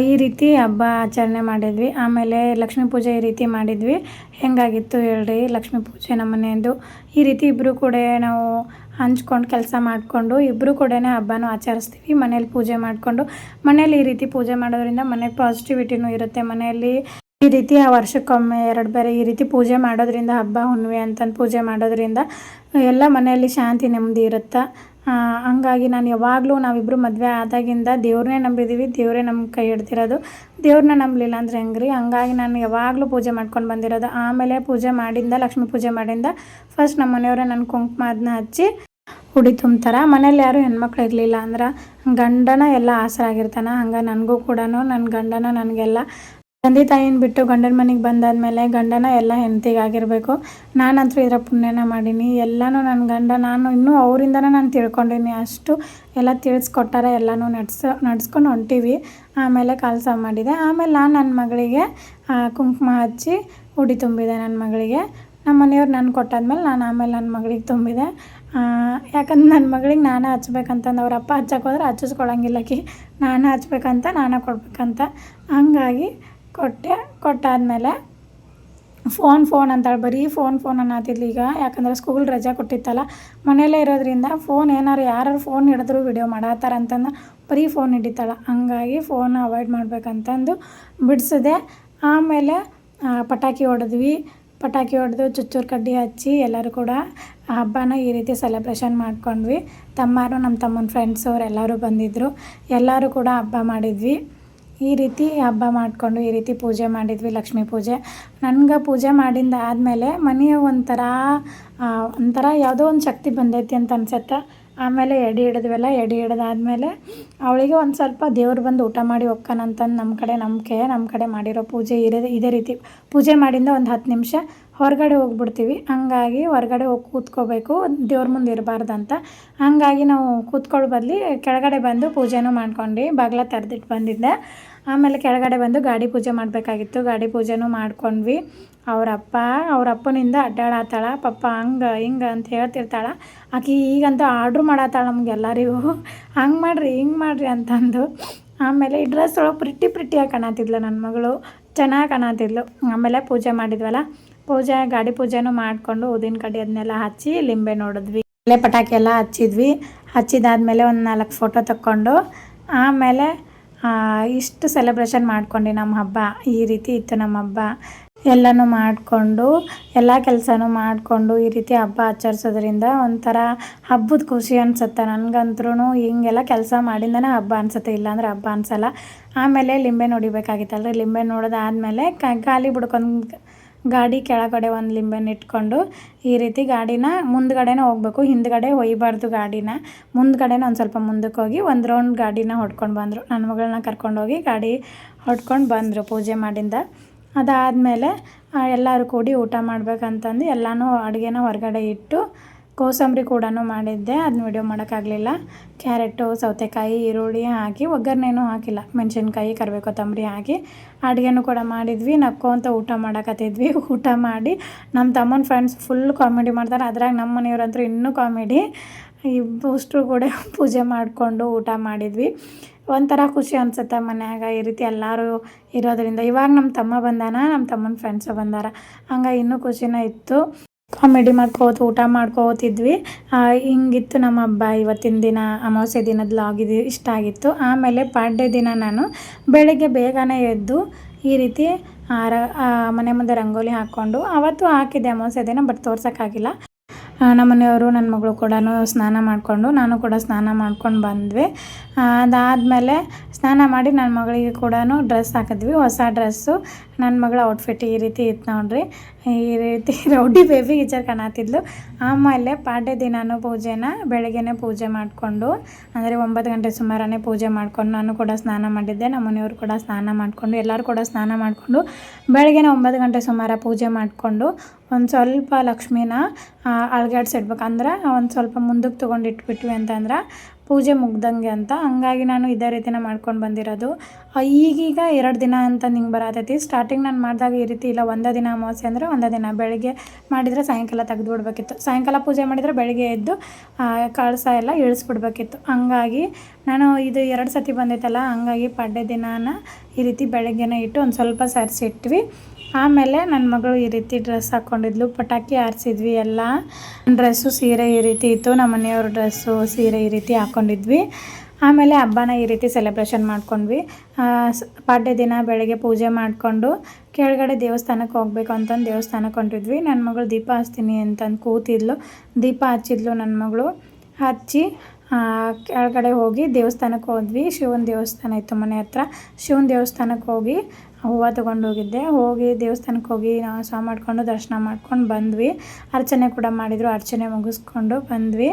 ಈ ರೀತಿ ಹಬ್ಬ ಆಚರಣೆ ಮಾಡಿದ್ವಿ. ಆಮೇಲೆ ಲಕ್ಷ್ಮೀ ಪೂಜೆ ಈ ರೀತಿ ಮಾಡಿದ್ವಿ. ಹೆಂಗಾಗಿತ್ತು ಹೇಳ್ರಿ? ಲಕ್ಷ್ಮೀ ಪೂಜೆ ನಮ್ಮ ಮನೆಯಂದು. ಈ ರೀತಿ ಇಬ್ಬರು ಕೂಡ ನಾವು ಹಂಚ್ಕೊಂಡು ಕೆಲಸ ಮಾಡಿಕೊಂಡು ಇಬ್ಬರು ಕೂಡ ಹಬ್ಬನೂ ಆಚರಿಸ್ತೀವಿ. ಮನೇಲಿ ಪೂಜೆ ಮಾಡಿಕೊಂಡು ಮನೇಲಿ ಈ ರೀತಿ ಪೂಜೆ ಮಾಡೋದ್ರಿಂದ ಮನೆ ಪಾಸಿಟಿವಿಟಿನೂ ಇರುತ್ತೆ. ಮನೆಯಲ್ಲಿ ಈ ರೀತಿ ಆ ವರ್ಷಕ್ಕೊಮ್ಮೆ ಎರಡು ಬೇರೆ ಈ ರೀತಿ ಪೂಜೆ ಮಾಡೋದ್ರಿಂದ ಹಬ್ಬ, ಹುಣ್ಣಿಮೆ ಅಂತಂದು ಪೂಜೆ ಮಾಡೋದ್ರಿಂದ ಎಲ್ಲ ಮನೆಯಲ್ಲಿ ಶಾಂತಿ ನೆಮ್ಮದಿ ಇರುತ್ತೆ? ಹಂಗಾಗಿ ನಾನು ಯಾವಾಗಲೂ ನಾವಿಬ್ಬರು ಮದುವೆ ಆದಾಗಿಂದ ದೇವ್ರನ್ನೇ ನಂಬಿದ್ದೀವಿ ದೇವರೇ ನಮ್ಮ ಕೈ ಹಿಡ್ದಿರೋದು ದೇವ್ರನ್ನ ನಂಬಲಿಲ್ಲ ಅಂದ್ರೆ ರೀ ಹಂಗಾಗಿ ನಾನು ಯಾವಾಗಲೂ ಪೂಜೆ ಮಾಡ್ಕೊಂಡು ಬಂದಿರೋದು. ಆಮೇಲೆ ಪೂಜೆ ಮಾಡಿಂದ, ಲಕ್ಷ್ಮೀ ಪೂಜೆ ಮಾಡಿಂದ ಫಸ್ಟ್ ನಮ್ಮ ಮನೆಯವರೇ ನನ್ನ ಕುಂಕುಮ ಅದನ್ನ ಹಚ್ಚಿ ಉಡಿ ತುಂಬ್ತಾರ. ಮನೇಲಿ ಯಾರು ಹೆಣ್ಮಕ್ಳು ಇರಲಿಲ್ಲ ಅಂದ್ರೆ ಗಂಡನ ಎಲ್ಲ ಆಸರಾಗಿರ್ತಾನೆ. ಹಂಗೆ ನನಗೂ ಕೂಡ ನನ್ನ ಗಂಡನ ನನಗೆಲ್ಲ ತಂದೆ ತಾಯಿನ ಬಿಟ್ಟು ಗಂಡನ ಮನೆಗೆ ಬಂದಾದ್ಮೇಲೆ ಗಂಡನ ಎಲ್ಲ ಹೆಂಡತಿಗಾಗಿರ್ಬೇಕು. ನಾನಂತೂ ಇದರ ಪುಣ್ಯನ ಮಾಡೀನಿ. ಎಲ್ಲನೂ ನನ್ನ ಗಂಡ, ನಾನು ಇನ್ನೂ ಅವರಿಂದನೇ ನಾನು ತಿಳ್ಕೊಂಡೀನಿ. ಅಷ್ಟು ಎಲ್ಲ ತಿಳಿಸ್ಕೊಟ್ಟಾರೆ, ಎಲ್ಲನೂ ನಡ್ಸ, ನಡ್ಸ್ಕೊಂಡು ಹೊಂಟೀವಿ. ಆಮೇಲೆ ಕೆಲಸ ಮಾಡಿದೆ. ಆಮೇಲೆ ನಾನು ನನ್ನ ಮಗಳಿಗೆ ಕುಂಕುಮ ಹಚ್ಚಿ ಉಡಿ ತುಂಬಿದೆ ನನ್ನ ಮಗಳಿಗೆ. ನಮ್ಮ ಮನೆಯವ್ರು ನಾನು ಕೊಟ್ಟಾದ್ಮೇಲೆ ನಾನು ಆಮೇಲೆ ನನ್ನ ಮಗಳಿಗೆ ತುಂಬಿದೆ. ಯಾಕಂದ್ರೆ ನನ್ನ ಮಗಳಿಗೆ ನಾನೇ ಹಚ್ಬೇಕಂತಂದು ಅವ್ರ ಅಪ್ಪ ಹಚ್ಚಕ್ಕೆ ಹೋದ್ರೆ ಹಚ್ಚಿಸ್ಕೊಳಂಗಿಲ್ಲಕಿ ನಾನೇ ಹಚ್ಬೇಕಂತ, ನಾನೇ ಕೊಡ್ಬೇಕಂತ. ಹಂಗಾಗಿ ಕೊಟ್ಟೆ, ಕೊಟ್ಟಾದ್ಮೇಲೆ ಫೋನ್ ಫೋನ್ ಅಂತಾಳೆ. ಬರೀ ಫೋನ್ ಫೋನ್ ಅನ್ನತ್ತಿದ್ಲು ಈಗ. ಯಾಕಂದ್ರೆ ಸ್ಕೂಲ್ ರಜೆ ಕೊಟ್ಟಿತ್ತಲ್ಲ. ಮನೆಯಲ್ಲೇ ಇರೋದ್ರಿಂದ ಫೋನ್ ಏನಾರು ಯಾರು ಫೋನ್ ಹಿಡಿದ್ರು ವಿಡಿಯೋ ಮಾಡತ್ತಾರ ಅಂತಂದು ಬರೀ ಫೋನ್ ಹಿಡಿತಾಳೆ. ಹಂಗಾಗಿ ಫೋನ್ ಅವಾಯ್ಡ್ ಮಾಡ್ಬೇಕಂತಂದು ಬಿಡಿಸಿದೆ. ಆಮೇಲೆ ಪಟಾಕಿ ಹೊಡೆದ್ವಿ. ಪಟಾಕಿ ಹೊಡೆದು ಚುಚ್ಚೂರು ಕಡ್ಡಿ ಹಚ್ಚಿ ಎಲ್ಲರೂ ಕೂಡ ಹಬ್ಬನ ಈ ರೀತಿ ಸೆಲೆಬ್ರೇಷನ್ ಮಾಡ್ಕೊಂಡ್ವಿ. ತಮ್ಮಾರು ನಮ್ಮ ತಮ್ಮನ ಫ್ರೆಂಡ್ಸ್ ಅವ್ರು ಎಲ್ಲರೂ ಬಂದಿದ್ದರು ಎಲ್ಲರೂ ಕೂಡ ಹಬ್ಬ ಮಾಡಿದ್ವಿ. ಈ ರೀತಿ ಹಬ್ಬ ಮಾಡಿಕೊಂಡು, ಈ ರೀತಿ ಪೂಜೆ ಮಾಡಿದ್ವಿ, ಲಕ್ಷ್ಮೀ ಪೂಜೆ. ನನಗೆ ಪೂಜೆ ಮಾಡಿಂದ ಆದಮೇಲೆ ಮನೆಯ ಒಂಥರ ಒಂಥರ ಯಾವುದೋ ಒಂದು ಶಕ್ತಿ ಬಂದೈತಿ ಅಂತ ಅನ್ಸತ್ತೆ. ಆಮೇಲೆ ಎಡೆ ಹಿಡಿದ್ವಲ್ಲ, ಎಡೆ ಹಿಡ್ದಾದ್ಮೇಲೆ ಅವಳಿಗೆ ಒಂದು ಸ್ವಲ್ಪ ದೇವ್ರು ಬಂದು ಊಟ ಮಾಡಿ ಹೋಗ್ಕನಂತಂದು ನಮ್ಮ ಕಡೆ ನಂಬಿಕೆ ನಮ್ಮ ಕಡೆ ಮಾಡಿರೋ ಪೂಜೆ ಇರೋದು, ಇದೇ ರೀತಿ. ಪೂಜೆ ಮಾಡಿಂದ ಒಂದು ಹತ್ತು ನಿಮಿಷ ಹೊರಗಡೆ ಹೋಗ್ಬಿಡ್ತೀವಿ. ಹಂಗಾಗಿ ಹೊರಗಡೆ ಹೋಗಿ ಕೂತ್ಕೋಬೇಕು. ದೇವ್ರ ಮುಂದೆ ಇರಬಾರ್ದಂತ. ಹಂಗಾಗಿ ನಾವು ಕೂತ್ಕೊಳ್ಳೋ ಬದಲಿ ಕೆಳಗಡೆ ಬಂದು ಪೂಜೆನೂ ಮಾಡ್ಕೊಂಡು. ಬಾಗ್ಲ ತೆರೆದಿಟ್ಟು ಬಂದಿದ್ದೆ. ಆಮೇಲೆ ಕೆಳಗಡೆ ಬಂದು ಗಾಡಿ ಪೂಜೆ ಮಾಡಬೇಕಾಗಿತ್ತು. ಗಾಡಿ ಪೂಜೆನೂ ಮಾಡ್ಕೊಂಡ್ವಿ. ಅವರಪ್ಪ, ಅವರಪ್ಪನಿಂದ ಅಡ್ಡಾಡತ್ತಾಳ ಪಪ್ಪ, ಹಂಗೆ, ಹಿಂಗೆ ಅಂತ ಹೇಳ್ತಿರ್ತಾಳೆ. ಆಕೆ ಈಗಂತೂ ಆರ್ಡ್ರ್ ಮಾಡತ್ತಾಳ ನಮಗೆಲ್ಲರಿಗೂ ಹಂಗೆ ಮಾಡಿರಿ, ಹಿಂಗೆ ಮಾಡಿರಿ ಅಂತಂದು. ಆಮೇಲೆ ಈ ಡ್ರೆಸ್ ಒಳಗೆ ಪ್ರಿಟ್ಟಿ ಪ್ರಿಟ್ಟಿಯಾಗಿ ಕಾಣತಿದ್ಲು ನನ್ನ ಮಗಳು. ಚೆನ್ನಾಗಿ ಕಾಣತಿದ್ಲು. ಆಮೇಲೆ ಪೂಜೆ ಮಾಡಿದ್ವಲ್ಲ. ಪೂಜೆ, ಗಾಡಿ ಪೂಜೆನೂ ಮಾಡಿಕೊಂಡು ಊದಿನ ಕಡ್ಡಿ ಅದನ್ನೆಲ್ಲ ಹಚ್ಚಿ ಲಿಂಬೆ ನೋಡಿದ್ವಿ. ಎಲೆ ಪಟಾಕಿ ಎಲ್ಲ ಹಚ್ಚಿದ್ವಿ. ಹಚ್ಚಿದಾದ್ಮೇಲೆ ಒಂದು ನಾಲ್ಕು ಫೋಟೋ ತಕ್ಕೊಂಡು, ಆಮೇಲೆ ಇಷ್ಟು ಸೆಲೆಬ್ರೇಷನ್ ಮಾಡ್ಕೊಂಡು ನಮ್ಮ ಹಬ್ಬ. ಈ ರೀತಿ ಇತ್ತು ನಮ್ಮ ಹಬ್ಬ. ಎಲ್ಲನೂ ಮಾಡಿಕೊಂಡು, ಎಲ್ಲ ಕೆಲಸನೂ ಮಾಡಿಕೊಂಡು ಈ ರೀತಿ ಹಬ್ಬ ಆಚರಿಸೋದ್ರಿಂದ ಒಂಥರ ಹಬ್ಬದ ಖುಷಿ ಅನಿಸುತ್ತೆ. ನನಗಂತ್ರೂ ಹಿಂಗೆಲ್ಲ ಕೆಲಸ ಮಾಡಿಂದನೇ ಹಬ್ಬ ಅನ್ಸುತ್ತೆ. ಇಲ್ಲಾಂದ್ರೆ ಹಬ್ಬ ಅನಿಸಲ್ಲ. ಆಮೇಲೆ ಲಿಂಬೆ ನೋಡಿಬೇಕಾಗಿತ್ತಲ್ರಿ? ಲಿಂಬೆ ನೋಡೋದಾದ್ಮೇಲೆ ಖಾಲಿ ಬಿಡ್ಕೊಂಡು ಗಾಡಿ ಕೆಳಗಡೆ ಒಂದು ಲಿಂಬೆನ ಇಟ್ಕೊಂಡು ಈ ರೀತಿ ಗಾಡಿನ ಮುಂದ್ಗಡೆನೇ ಹೋಗ್ಬೇಕು. ಹಿಂದ್ಗಡೆ ಒಯ್ಬಾರ್ದು ಗಾಡಿನ. ಮುಂದ್ಗಡೆನೇ ಒಂದು ಸ್ವಲ್ಪ ಮುಂದಕ್ಕೆ ಹೋಗಿ ಒಂದು ರೌಂಡ್ ಗಾಡಿನ ಹೊಡ್ಕೊಂಡು ಬಂದರು. ನನ್ನ ಮಗಳನ್ನ ಕರ್ಕೊಂಡೋಗಿ ಗಾಡಿ ಹೊಡ್ಕೊಂಡು ಬಂದರು ಪೂಜೆ ಮಾಡಿಂದ. ಅದಾದಮೇಲೆ ಎಲ್ಲರೂ ಕೂಡಿ ಊಟ ಮಾಡ್ಬೇಕಂತಂದು ಎಲ್ಲನೂ ಅಡುಗೆನ ಹೊರಗಡೆ ಇಟ್ಟು ಕೋಸಂಬರಿ ಕೂಡ ಮಾಡಿದ್ದೆ. ಅದನ್ನ ವಿಡಿಯೋ ಮಾಡೋಕ್ಕಾಗಲಿಲ್ಲ. ಕ್ಯಾರೆಟು, ಸೌತೆಕಾಯಿ, ಈರುಳ್ಳಿ ಹಾಕಿ, ಒಗ್ಗರಣೆನೂ ಹಾಕಿಲ್ಲ. ಮೆಣಸಿನ್ಕಾಯಿ ಕರಿಬೇವು ಕೊತ್ತಂಬರಿ ಹಾಕಿ, ಅಡುಗೆನೂ ಕೂಡ ಮಾಡಿದ್ವಿ. ನಕ್ಕೋಂತ ಊಟ ಮಾಡಕತ್ತಿದ್ವಿ. (laughs) ಊಟ ಮಾಡಿ ನಮ್ಮ ತಮ್ಮನ ಫ್ರೆಂಡ್ಸ್ ಫುಲ್ ಕಾಮಿಡಿ ಮಾಡ್ತಾರೆ. ಅದ್ರಾಗ ನಮ್ಮ ಮನೆಯವ್ರಂತೂ ಇನ್ನೂ ಕಾಮಿಡಿ ಇಬ್ಬಷ್ಟು ಕೂಡ (laughs) ಪೂಜೆ ಮಾಡಿಕೊಂಡು ಊಟ ಮಾಡಿದ್ವಿ. ಒಂಥರ ಖುಷಿ ಅನ್ಸುತ್ತೆ ಮನ್ಯಾಗ. ಈ ರೀತಿ ಎಲ್ಲರೂ ಇರೋದರಿಂದ. ಇವಾಗ ನಮ್ಮ ತಮ್ಮ ಬಂದಾನ ನಮ್ಮ ತಮ್ಮನ ಫ್ರೆಂಡ್ಸು ಬಂದಾರ. ಹಂಗೆ ಇನ್ನೂ ಖುಷಿನೇ ಇತ್ತು. ಕಾಮಿಡಿ ಮಾಡ್ಕೋತ, ಊಟ ಮಾಡ್ಕೋತಿದ್ವಿ. ಹಿಂಗಿತ್ತು ನಮ್ಮ ಹಬ್ಬ. ಇವತ್ತಿನ ದಿನ, ಅಮಾವಾಸ್ಯೆ ದಿನದ ಲಾಗ್ ಇಷ್ಟ ಆಗಿತ್ತು. ಆಮೇಲೆ ಪಾಡ್ಯ ದಿನ ನಾನು ಬೆಳಗ್ಗೆ ಬೇಗನೆ ಎದ್ದು ಈ ರೀತಿ ರ- ಮನೆ ಮುಂದೆ ರಂಗೋಲಿ ಹಾಕ್ಕೊಂಡು ಅವತ್ತು ಹಾಕಿದ್ದೆ ಅಮಾವಾಸ್ಯೆ ದಿನ, ಬಟ್ ತೋರ್ಸೋಕ್ಕಾಗಿಲ್ಲ ನಮ್ಮ ಮನೆಯವರು, ನನ್ನ ಮಗಳು ಕೂಡ ಸ್ನಾನ ಮಾಡಿಕೊಂಡು, ನಾನು ಕೂಡ ಸ್ನಾನ ಮಾಡ್ಕೊಂಡು ಬಂದ್ವಿ. ಅದಾದಮೇಲೆ ಸ್ನಾನ ಮಾಡಿ ನನ್ನ ಮಗಳಿಗೆ ಕೂಡ ಡ್ರೆಸ್ ಹಾಕಿದ್ವಿ. ಹೊಸ ಡ್ರೆಸ್ಸು. ನನ್ನ ಮಗಳ ಔಟ್ಫಿಟ್ ಈ ರೀತಿ ಇತ್ತು ನೋಡ್ರಿ. ಈ ರೀತಿ (laughs) ರೌಡಿ ಬೇಬಿ ಈಚರ್ ಕಾಣತ್ತಿದ್ಲು ಆಮೇಲೆ ಪಾಡ್ಯ ದಿನಾನು ಪೂಜೆನ ಬೆಳಗ್ಗೆನೇ ಪೂಜೆ ಮಾಡಿಕೊಂಡು, ಅಂದರೆ ಒಂಬತ್ತು ಗಂಟೆ ಸುಮಾರನೇ ಪೂಜೆ ಮಾಡ್ಕೊಂಡು ನಾನು ಕೂಡ ಸ್ನಾನ ಮಾಡಿದ್ದೆ, ನಮ್ಮ ಮನೆಯವರು ಕೂಡ ಸ್ನಾನ ಮಾಡಿಕೊಂಡು, ಎಲ್ಲರೂ ಕೂಡ ಸ್ನಾನ ಮಾಡಿಕೊಂಡು ಬೆಳಗ್ಗೆನೇ ಒಂಬತ್ತು ಗಂಟೆ ಸುಮಾರ ಪೂಜೆ ಮಾಡಿಕೊಂಡು ಒಂದು ಸ್ವಲ್ಪ ಲಕ್ಷ್ಮೀನ ಅಳಗಾಡ್ಸಿಡ್ಬೇಕಂದ್ರೆ ಒಂದು ಸ್ವಲ್ಪ ಮುಂದಕ್ಕೆ ತೊಗೊಂಡು ಇಟ್ಬಿಟ್ವಿ ಅಂತಂದ್ರೆ ಪೂಜೆ ಮುಗ್ದಂಗೆ ಅಂತ. ಹಂಗಾಗಿ ನಾನು ಇದೇ ರೀತಿನ ಮಾಡ್ಕೊಂಡು ಬಂದಿರೋದು. ಈಗೀಗ ಎರಡು ದಿನ ಅಂತ ನಿಂಗೆ ಬರತೈತಿ. ಸ್ಟಾರ್ಟಿಂಗ್ ನಾನು ಮಾಡಿದಾಗ ಈ ರೀತಿ ಇಲ್ಲ. ಒಂದೇ ದಿನ ಅಮಾವಾಸ್ಯೆ ಅಂದರೆ ಒಂದೇ ದಿನ ಬೆಳಗ್ಗೆ ಮಾಡಿದರೆ ಸಾಯಂಕಾಲ ತೆಗೆದು ಬಿಡ್ಬೇಕಿತ್ತು ಸಾಯಂಕಾಲ ಪೂಜೆ ಮಾಡಿದರೆ ಬೆಳಗ್ಗೆ ಎದ್ದು ಕಳಸ ಎಲ್ಲ ಇಳಿಸ್ಬಿಡ್ಬೇಕಿತ್ತು. ಹಂಗಾಗಿ ನಾನು ಇದು ಎರಡು ಸತಿ ಬಂದೈತಲ್ಲ, ಹಂಗಾಗಿ ಪಡ್ಡೆ ದಿನಾನ ಈ ರೀತಿ ಬೆಳಗ್ಗೆನೇ ಇಟ್ಟು ಒಂದು ಸ್ವಲ್ಪ ಸರಿಸಿಟ್ವಿ. ಆಮೇಲೆ ನನ್ನ ಮಗಳು ಈ ರೀತಿ ಡ್ರೆಸ್ ಹಾಕ್ಕೊಂಡಿದ್ಲು ಪಟಾಕಿ ಆರಿಸಿದ್ವಿ ಎಲ್ಲ. ಡ್ರೆಸ್ಸು ಸೀರೆ ಈ ರೀತಿ ಇತ್ತು. ನಮ್ಮ ಮನೆಯವ್ರ ಡ್ರೆಸ್ಸು ಸೀರೆ ಈ ರೀತಿ ಹಾಕ್ಕೊಂಡಿದ್ವಿ ಆಮೇಲೆ ಹಬ್ಬನ ಈ ರೀತಿ ಸೆಲೆಬ್ರೇಷನ್ ಮಾಡ್ಕೊಂಡ್ವಿ. ಪಾಡ್ಯ ದಿನ ಬೆಳಗ್ಗೆ ಪೂಜೆ ಮಾಡಿಕೊಂಡು ಕೆಳಗಡೆ ದೇವಸ್ಥಾನಕ್ಕೆ ಹೋಗ್ಬೇಕು ಅಂತಂದು ದೇವಸ್ಥಾನಕ್ಕೆ ಹೊಂಟಿದ್ವಿ. ನನ್ನ ಮಗಳು ದೀಪ ಹಚ್ತೀನಿ ಅಂತಂದು ಕೂತಿದ್ಲು. ದೀಪ ಹಚ್ಚಿದ್ಲು ನನ್ನ ಮಗಳು. ಹಚ್ಚಿ ಕೆಳಗಡೆ ಹೋಗಿ ದೇವಸ್ಥಾನಕ್ಕೆ ಹೋದ್ವಿ. ಶಿವನ ದೇವಸ್ಥಾನ ಇತ್ತು ಮನೆ ಹತ್ರ. ಶಿವನ ದೇವಸ್ಥಾನಕ್ಕೆ ಹೋಗಿ ಹೂವು ತೊಗೊಂಡೋಗಿದ್ದೆ. ಹೋಗಿ ದೇವಸ್ಥಾನಕ್ಕೆ ಹೋಗಿ ನಾವು ಸಹ ಮಾಡಿಕೊಂಡು ದರ್ಶನ ಮಾಡ್ಕೊಂಡು ಬಂದ್ವಿ. ಅರ್ಚನೆ ಕೂಡ ಮಾಡಿದರು, ಅರ್ಚನೆ ಮುಗಿಸ್ಕೊಂಡು ಬಂದ್ವಿ.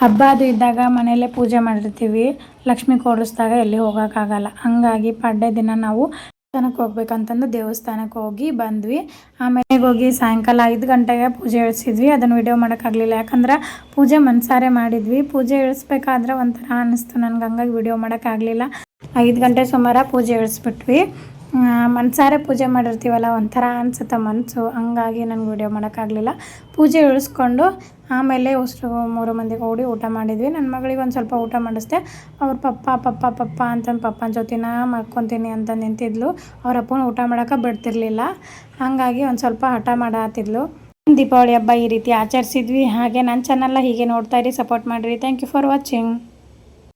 ಹಬ್ಬ ಅದು ಇದ್ದಾಗ ಮನೆಯಲ್ಲೇ ಪೂಜೆ ಮಾಡಿರ್ತೀವಿ. ಲಕ್ಷ್ಮಿ ಕೂಡಿಸ್ದಾಗ ಎಲ್ಲಿ ಹೋಗೋಕ್ಕಾಗಲ್ಲ. ಹಂಗಾಗಿ ಪಡ್ಡೆ ದಿನ ನಾವು ದೇವಸ್ಥಾನಕ್ಕೆ ಹೋಗ್ಬೇಕಂತಂದು ದೇವಸ್ಥಾನಕ್ಕೆ ಹೋಗಿ ಬಂದ್ವಿ. ಆಮೇಲೆ ಹೋಗಿ ಸಾಯಂಕಾಲ ಐದು ಗಂಟೆಗೆ ಪೂಜೆ ಇಳಿಸಿದ್ವಿ ಅದನ್ನು ವಿಡಿಯೋ ಮಾಡೋಕ್ಕಾಗಲಿಲ್ಲ. ಯಾಕಂದ್ರೆ ಪೂಜೆ ಮನ್ಸಾರೆ ಮಾಡಿದ್ವಿ. ಪೂಜೆ ಇಳಿಸ್ಬೇಕಾದ್ರೆ ಒಂಥರ ಅನ್ನಿಸ್ತು ನನಗೆ ಹಂಗಾಗಿ ವಿಡಿಯೋ ಮಾಡೋಕ್ಕಾಗಲಿಲ್ಲ. ಐದು ಗಂಟೆ ಸುಮಾರ ಪೂಜೆ ಇಳಿಸ್ಬಿಟ್ವಿ ಮನಸಾರೆ ಪೂಜೆ ಮಾಡಿರ್ತೀವಲ್ಲ, ಒಂಥರ ಅನ್ಸುತ್ತೆ ಮನಸ್ಸು ಹಂಗಾಗಿ ನನಗೆ ವಿಡಿಯೋ ಮಾಡೋಕ್ಕಾಗಲಿಲ್ಲ. ಪೂಜೆ ಇಳಿಸ್ಕೊಂಡು ಆಮೇಲೆ ಅಷ್ಟು ಮೂರು ಮಂದಿಗೆ ಓಡಿ ಊಟ ಮಾಡಿದ್ವಿ. ನನ್ನ ಮಗಳಿಗೆ ಒಂದು ಸ್ವಲ್ಪ ಊಟ ಮಾಡಿಸ್ದೆ. ಅವ್ರ ಪಪ್ಪ ಪಪ್ಪ ಪಪ್ಪ ಅಂತಂದು ಪಪ್ಪನ ಜೊತೆನ ಮಾಡ್ಕೊತೀನಿ ಅಂತ ನಿಂತಿದ್ಲು. ಅವ್ರ ಅಪ್ಪನ ಊಟ ಮಾಡೋಕೆ ಬಿಡ್ತಿರ್ಲಿಲ್ಲ. ಹಾಗಾಗಿ ಒಂದು ಸ್ವಲ್ಪ ಹಠ ಮಾಡಾತಿದ್ಲು ದೀಪಾವಳಿ ಹಬ್ಬ ಈ ರೀತಿ ಆಚರಿಸಿದ್ವಿ. ಹಾಗೆ ನನ್ನ ಚಾನಲ್ನ ಹೀಗೆ ನೋಡ್ತಾ ಸಪೋರ್ಟ್ ಮಾಡಿರಿ. Thank you for watching